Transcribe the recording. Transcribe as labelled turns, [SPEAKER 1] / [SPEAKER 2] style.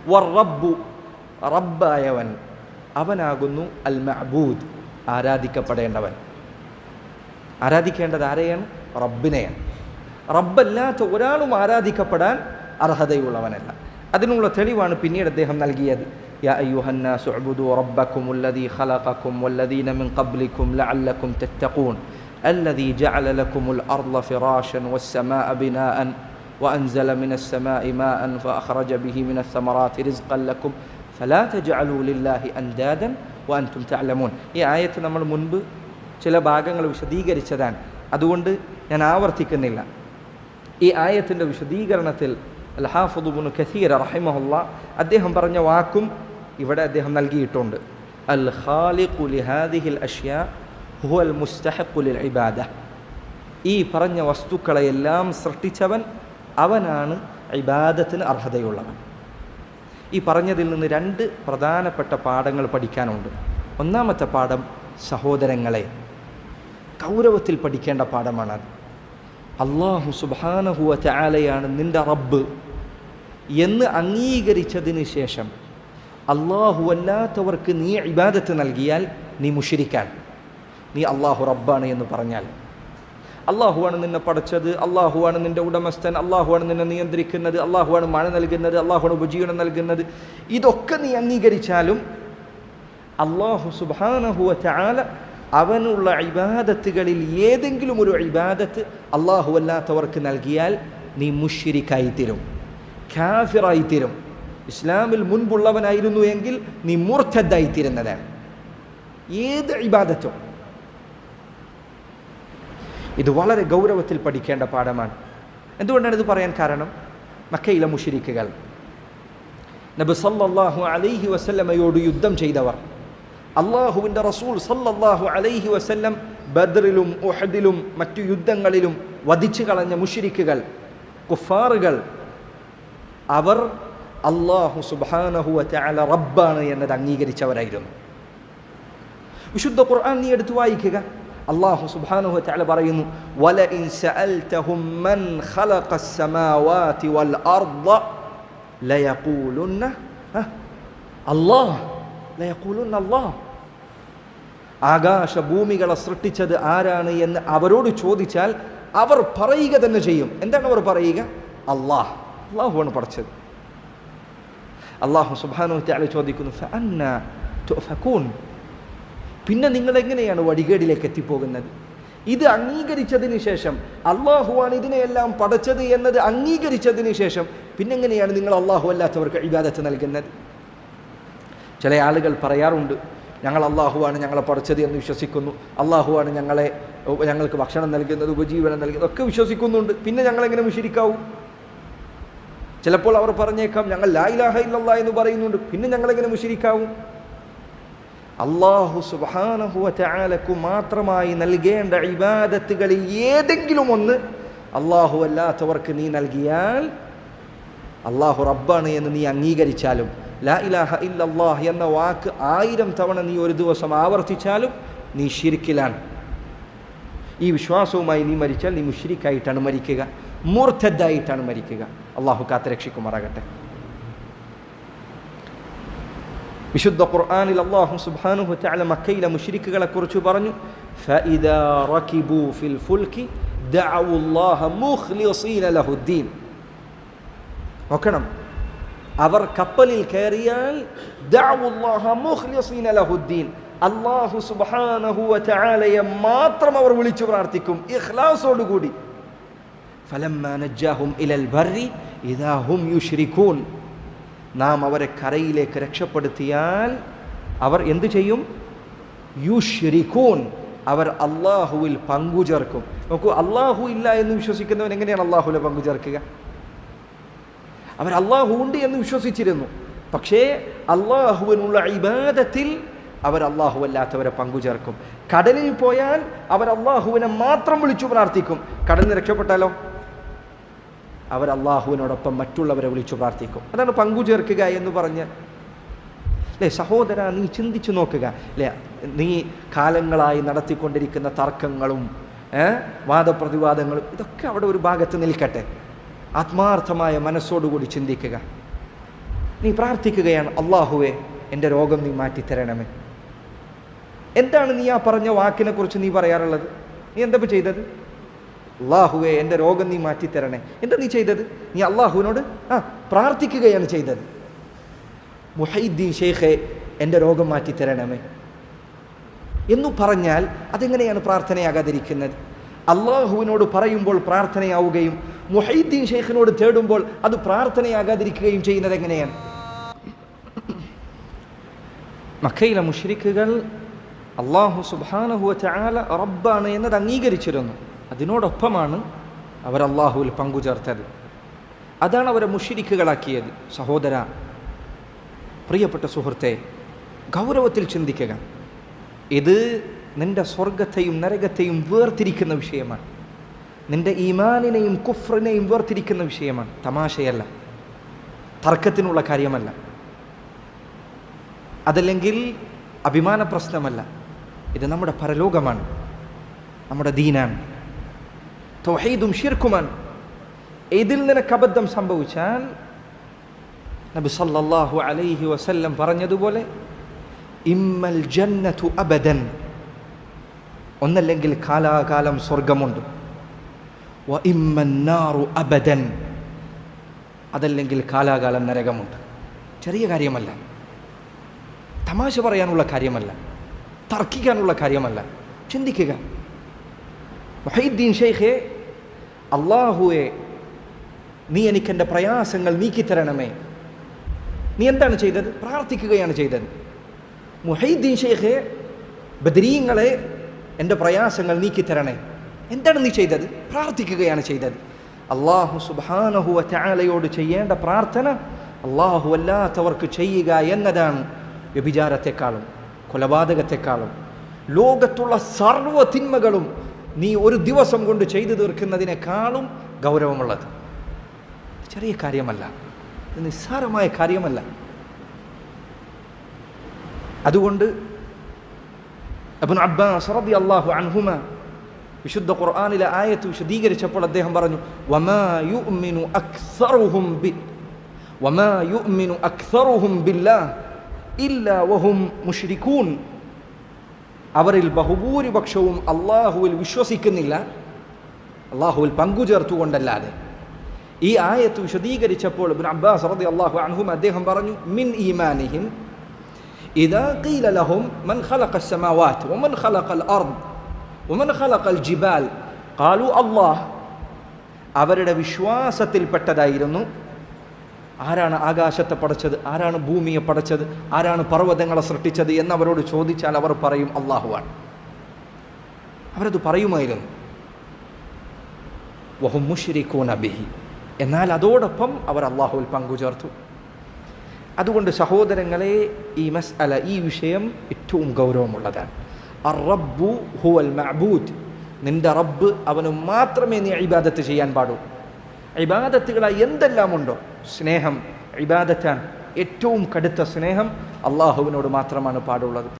[SPEAKER 1] വർ റബ്ബു റബ്ബായവൻ അവനാകുന്നു അൽ മഅബൂദ് ആരാധിക്കപ്പെടേണ്ടവൻ ആരാധിക്കേണ്ടത് ആരെയാണ് റബ്ബിനെയാണ് റബ്ബല്ലാത്ത ഒരാളും ആരാധിക്കപ്പെടാൻ അർഹതയുള്ളവനല്ല അതിനുള്ള തെളിവാണ് പിന്നീട് അദ്ദേഹം നൽകിയത് يا أيها الناس اعبدوا ربكم الذي خلقكم والذين من قبلكم لعلكم تتقون الذي جعل لكم الأرض فراشا والسماء بناء وأنزل من السماء ماء فأخرج به من الثمرات رزقا لكم فلا تجعلوا لله أندادا وأنتم تعلمون ഈ ആയത്ത് നമ്മൾ മുൻപ് ചില ഭാഗങ്ങൾ വിശദീകരിച്ചതാണ് അതുകൊണ്ട് ഞാൻ ആവർത്തിക്കുന്നില്ല ഈ ആയത്തിൻ്റെ വിശദീകരണത്തിൽ അൽ ഹാഫുദുബുൻ ഖസീർ റഹിമഹുല്ല അദ്ദേഹം പറഞ്ഞ വാക്കും ഇവിടെ അദ്ദേഹം നൽകിയിട്ടുണ്ട് അൽ ഖാലിഖു ലിഹാദിഹിൽ അഷ്യാ ഹുവൽ മുസ്തഹഖുലിൽ ഇബാദ ഈ പറഞ്ഞ വസ്തുക്കളെയെല്ലാം സൃഷ്ടിച്ചവൻ അവനാണ് ഇബാദത്തിന് അർഹതയുള്ളവൻ. ഈ പറഞ്ഞതിൽ നിന്ന് രണ്ട് പ്രധാനപ്പെട്ട പാഠങ്ങൾ പഠിക്കാനുണ്ട്. ഒന്നാമത്തെ പാഠം സഹോദരങ്ങളെ. കൗരവത്തിൽ പഠിക്കേണ്ട പാഠമാണ് അള്ളാഹു സുബാനഹുവ ചാലയാണ് നിന്റെ റബ്ബ് എന്ന് അംഗീകരിച്ചതിന് ശേഷം അള്ളാഹു അല്ലാത്തവർക്ക് നീ ഇബാദത്ത് നൽകിയാൽ നീ മുഷിരിക്കാൻ നീ അള്ളാഹു റബ്ബാണ് എന്ന് പറഞ്ഞാൽ അള്ളാഹുവാണ് നിന്നെ പഠിച്ചത് അള്ളാഹുവാണ് നിന്റെ ഉടമസ്ഥൻ അള്ളാഹുവാണ് നിന്നെ നിയന്ത്രിക്കുന്നത് അള്ളാഹുവാണ് മഴ നൽകുന്നത് അള്ളാഹുവാണ് ഉപജീവനം നൽകുന്നത്. ഇതൊക്കെ നീ അംഗീകരിച്ചാലും അള്ളാഹു സുബാനഹുവ ചാല അവനുള്ള ഇബാദത്തുകളിൽ ഏതെങ്കിലും ഒരു ഇബാദത്ത് അള്ളാഹു അല്ലാത്തവർക്ക് നൽകിയാൽ നീ മുഷിരിക്കായിത്തീരും ഖാഫിറായിത്തീരും ഇസ്ലാമിൽ മുൻപുള്ളവനായിരുന്നു എങ്കിൽ നീ മൂർദ്ധദ്ദായിത്തീരുന്നതാണ് ഏത് ഇബാദത്തും ഇത് വളരെ ഗൗരവത്തിൽ പഠിക്കേണ്ട പാഠമാണ്. എന്തുകൊണ്ടാണ് ഇത് പറയാൻ കാരണം? മക്കയിലെ മുഷിരിക്കുകൾ. നബി സല്ലാഹു അലൈഹി വസല്ലമയോട് യുദ്ധം ചെയ്തവർ. അള്ളാഹുവിന്റെ റസൂൽ സല്ലല്ലാഹു അലൈഹി വസല്ലം ബദറിലും ഉഹദിലും മറ്റു യുദ്ധങ്ങളിലും വധിച്ചു കളഞ്ഞ മുഷിരിക്കുകൾ കുഫാറുകൾ. അവർ അള്ളാഹു സുബാനഹു അല റബ്ബാണ് എന്നത് അംഗീകരിച്ചവരായിരുന്നു. വിശുദ്ധ ഖുർആൻ നീ എടുത്തു വായിക്കുക. അള്ളാഹു സുബാനുഹു ചാല പറയുന്നു വല ഇൻ അള്ളാഹ് ആകാശഭൂമികളെ സൃഷ്ടിച്ചത് ആരാണ് എന്ന് അവരോട് ചോദിച്ചാൽ അവർ പറയുക തന്നെ ചെയ്യും. എന്താണ് അവർ പറയുക? അള്ളാഹ് അള്ളാഹുവാണ് പഠിച്ചത് അള്ളാഹു സുബാനു ചോദിക്കുന്നു പിന്നെ നിങ്ങൾ എങ്ങനെയാണ് വഴികേടിലേക്ക് എത്തിപ്പോകുന്നത്? ഇത് അംഗീകരിച്ചതിന് ശേഷം അള്ളാഹുവാണ് ഇതിനെയെല്ലാം പടച്ചത് എന്നത് അംഗീകരിച്ചതിന് ശേഷം പിന്നെ എങ്ങനെയാണ് നിങ്ങൾ അള്ളാഹു അല്ലാത്തവർക്ക് ഇബാദത്ത് നൽകുന്നത്? ചില ആളുകൾ പറയാറുണ്ട് ഞങ്ങൾ അള്ളാഹുവാണ് ഞങ്ങളെ പടച്ചത് എന്ന് വിശ്വസിക്കുന്നു. അള്ളാഹുവാണ് ഞങ്ങളെ ഞങ്ങൾക്ക് ഭക്ഷണം നൽകുന്നത് ഉപജീവനം നൽകുന്നത് ഒക്കെ വിശ്വസിക്കുന്നുണ്ട്. പിന്നെ ഞങ്ങൾ എങ്ങനെ വിശ്വസിക്കാവൂ ചിലപ്പോൾ അവർ പറഞ്ഞേക്കാം ഞങ്ങൾ ലാ ഇലാഹ ഇല്ലല്ലാ എന്ന് പറയുന്നുണ്ട്. പിന്നെ ഞങ്ങളെങ്ങനെ മുഷിരിക്കാവും? അള്ളാഹു സുബാനഹുവ മാത്രമായി നൽകേണ്ട ഇബാദത്തുകളിൽ ഏതെങ്കിലും ഒന്ന് അള്ളാഹു അല്ലാത്തവർക്ക് നീ നൽകിയാൽ അള്ളാഹു റബ്ബാണ് എന്ന് നീ അംഗീകരിച്ചാലും ലാ ഇലാഹ ഇല്ലല്ലാഹ് എന്ന വാക്ക് ആയിരം തവണ നീ ഒരു ദിവസം ആവർത്തിച്ചാലും നീ ഷിരിക്കിലാണ് ഈ വിശ്വാസവുമായി നീ മരിച്ചാൽ നീ മുഷിരിക്കായിട്ടാണ് മരിക്കുക മൂർദ്ധദ്ദായിട്ടാണ് മരിക്കുക. അള്ളാഹു കാത്തരക്ഷിക്കുമാറാകട്ടെ. വിശുദ്ധ ഖുർആനിൽ അള്ളാഹു സുബ്ഹാനഹു തആല മക്കയിലെ മുഷരിക്കുകളെ കുറിച്ച് പറഞ്ഞു ഫിൽ ഫുൽകി ദഅു അല്ലാഹ മുഖ്ലിസീന ലഹുദ്ദീൻ നോക്കണം അവർ കപ്പലിൽ കയറിയാൽ അള്ളാഹു സുബ്ഹാനഹു വതആലയെ മാത്രം അവർ വിളിച്ചു പ്രാർത്ഥിക്കും ഇഖ്ലാസോടുകൂടി ഫലമ്മ നജ്ജാഹും ഇലൽ ബർരി ഇദാ ഹും യുശ്രികൂൻ നാം അവരെ കരയിലേക്ക് രക്ഷപ്പെടുത്തിയാൽ അവർ എന്തു ചെയ്യും? യു യുഷ്രിഖൂൻ. അവർ അള്ളാഹുവിൽ പങ്കുചേർക്കും. നോക്കൂ അള്ളാഹു ഇല്ല എന്ന് വിശ്വസിക്കുന്നവൻ എങ്ങനെയാണ് അള്ളാഹുവിലെ പങ്കുചേർക്കുക അവർ അള്ളാഹു ഉണ്ട് എന്ന് വിശ്വസിച്ചിരുന്നു. പക്ഷേ അള്ളാഹുവിനുള്ള ഇബാദത്തിൽ അവർ അള്ളാഹു അല്ലാത്തവരെ പങ്കുചേർക്കും കടലിൽ പോയാൽ അവർ അള്ളാഹുവിനെ മാത്രം വിളിച്ചു പ്രാർത്ഥിക്കും. കടലിൽ രക്ഷപ്പെട്ടാലോ? അവർ അള്ളാഹുവിനോടൊപ്പം മറ്റുള്ളവരെ വിളിച്ചു പ്രാർത്ഥിക്കും. അതാണ് പങ്കുചേർക്കുക എന്ന് പറഞ്ഞ്. അല്ലേ സഹോദര നീ ചിന്തിച്ചു നോക്കുക. അല്ലേ നീ കാലങ്ങളായി നടത്തിക്കൊണ്ടിരിക്കുന്ന തർക്കങ്ങളും വാദപ്രതിവാദങ്ങളും ഇതൊക്കെ അവിടെ ഒരു ഭാഗത്ത് നിൽക്കട്ടെ. ആത്മാർത്ഥമായ മനസ്സോടുകൂടി ചിന്തിക്കുക. നീ പ്രാർത്ഥിക്കുകയാണ് അള്ളാഹുവെ എന്റെ രോഗം നീ മാറ്റിത്തരണമേ. എന്താണ് നീ ആ പറഞ്ഞ വാക്കിനെക്കുറിച്ച് നീ പറയാറുള്ളത്? നീ എന്താ ചെയ്തത്? അള്ളാഹുവെ എന്റെ രോഗം നീ മാറ്റിത്തരണേ. എന്താ നീ ചെയ്തത്? നീ അള്ളാഹുവിനോട് ആ പ്രാർത്ഥിക്കുകയാണ് ചെയ്തത്. മുഹൈദ്ദീൻ ഷെയ്ഖെ എന്റെ രോഗം മാറ്റിത്തരണമേ. എന്നു പറഞ്ഞാൽ അതെങ്ങനെയാണ് പ്രാർത്ഥനയാകാതിരിക്കുന്നത്? അള്ളാഹുവിനോട് പറയുമ്പോൾ പ്രാർത്ഥനയാവുകയും മുഹൈദ്ദീൻ ഷെയ്ഖിനോട് തേടുമ്പോൾ അത് പ്രാർത്ഥനയാകാതിരിക്കുകയും ചെയ്യുന്നത് എങ്ങനെയാണ്? മക്കയിലെ മുഷരിക്കുകൾ അള്ളാഹു സുബാനഹുവ ചാല റബ്ബാണ് എന്നത് അംഗീകരിച്ചിരുന്നു. അതിനോടൊപ്പമാണ് അവർ അള്ളാഹുവിൽ പങ്കുചേർത്തത്. അതാണ് അവരെ മുഷിരിക്കുകളാക്കിയത്. സഹോദര പ്രിയപ്പെട്ട സുഹൃത്തെ ഗൗരവത്തിൽ ചിന്തിക്കുക. ഇത് നിന്റെ സ്വർഗത്തെയും നരകത്തെയും വേർതിരിക്കുന്ന വിഷയമാണ്. നിന്റെ ഈമാനിനെയും കുഫ്രിനെയും വേർതിരിക്കുന്ന വിഷയമാണ്. തമാശയല്ല. തർക്കത്തിനുള്ള കാര്യമല്ല. അതല്ലെങ്കിൽ അഭിമാന പ്രശ്നമല്ല. ഇത് നമ്മുടെ പരലോകമാണ്. നമ്മുടെ ദീനാണ്. തൊഹീദും ഷിർക്കുമാണ് ഇതിൽ നിനക്ക് അബദ്ധം സംഭവിച്ചാൽ നബി സല്ലല്ലാഹു അലൈഹി വസല്ലം പറഞ്ഞതുപോലെ ഇമ്മൽ ജന്നതു അബദൻ. ഒന്നല്ലെങ്കിൽ കാലാകാലം സ്വർഗമുണ്ട്. വ ഇമ്മന്നാറു അബദൻ. അതല്ലെങ്കിൽ കാലാകാലം നരകമുണ്ട്. ചെറിയ കാര്യമല്ല. തമാശ പറയാനുള്ള കാര്യമല്ല. തർക്കിക്കാനുള്ള കാര്യമല്ല. ചിന്തിക്കുക. മൊഹീദ്ദീൻ ഷെയ്ഖെ അള്ളാഹുവെ നീ എനിക്ക് എനിക്കെന്റെ പ്രയാസങ്ങൾ നീക്കിത്തരണമേ. നീ എന്താണ് ചെയ്തത്? പ്രാർത്ഥിക്കുകയാണ് ചെയ്തത്. മുഹൈദ്ദീൻ ഷെയ്ഖെ ബദരീങ്ങളെ എന്റെ പ്രയാസങ്ങൾ നീക്കിത്തരണേ. എന്താണ് നീ ചെയ്തത്? പ്രാർത്ഥിക്കുകയാണ് ചെയ്തത്. അള്ളാഹു സുബാനഹു ചാലയോട് ചെയ്യേണ്ട പ്രാർത്ഥന അള്ളാഹു അല്ലാത്തവർക്ക് ചെയ്യുക എന്നതാണ് വ്യഭിചാരത്തെക്കാളും കൊലപാതകത്തെക്കാളും ലോകത്തുള്ള സർവ തിന്മകളും നീ ഒരു ദിവസം കൊണ്ട് ചെയ്തു തീർക്കുന്നതിനേക്കാളും ഗൗരവമുള്ളത്. ചെറിയ കാര്യമല്ല. നിസ്സാരമായ കാര്യമല്ല. അതുകൊണ്ട് അബുൻ അബ്ബാസ് റതി അള്ളാഹു അൻഹുമ വിശുദ്ധ ഖുർആാനിലെ ആയത്ത് വിശദീകരിച്ചപ്പോൾ അദ്ദേഹം പറഞ്ഞു വമാ യുഅ്മിനു അക്സറുഹും ബി അക്സറുഹും ബില്ലാഹ് ഇല്ലാ വഹും മുഷ്രിക്കൂൻ അവരിൽ ബഹുഭൂരിപക്ഷവും അള്ളാഹുവിൽ വിശ്വസിക്കുന്നില്ല അള്ളാഹുവിൽ പങ്കുചേർത്തുകൊണ്ടല്ലാതെ ഈ ആയത്ത് വിശദീകരിച്ചപ്പോൾ ഇബ്നു അബ്ബാസ് റതി അള്ളാഹു അൻഹും അദ്ദേഹം പറഞ്ഞു മിൻ ഈമാനിഹിം إذا قيل لهم من خلق السماوات ومن خلق الأرض ومن خلق الجبال قالوا الله അവരുടെ വിശ്വാസത്തിൽപ്പെട്ടതായിരുന്നു ആരാണ് ആകാശത്തെ പടച്ചത്? ആരാണ് ഭൂമിയെ പടച്ചത്? ആരാണ് പർവതങ്ങളെ സൃഷ്ടിച്ചത് എന്നവരോട് ചോദിച്ചാൽ അവർ പറയും അള്ളാഹുവാണ് അവരത് പറയുമായിരുന്നു. വഹും നബിഹി ബിഹി. എന്നാൽ അതോടൊപ്പം അവർ അള്ളാഹുവിൽ പങ്കുചേർത്തു. അതുകൊണ്ട് സഹോദരങ്ങളെ ഈ മസ് അല ഈ വിഷയം ഏറ്റവും ഗൗരവമുള്ളതാണ്. റബ്ബു ഹുവൽ മഅബൂദ്. നിന്റെ റബ്ബ് അവന് മാത്രമേ നീ ഇബാദത്ത് ചെയ്യാൻ പാടൂ ഇബാദത്തുകളായി എന്തെല്ലാം ഉണ്ടോ സ്നേഹം ഇബാദത്താണ് ഏറ്റവും കടുത്ത സ്നേഹം. അള്ളാഹുവിനോട് മാത്രമാണ് പാടുള്ളത്.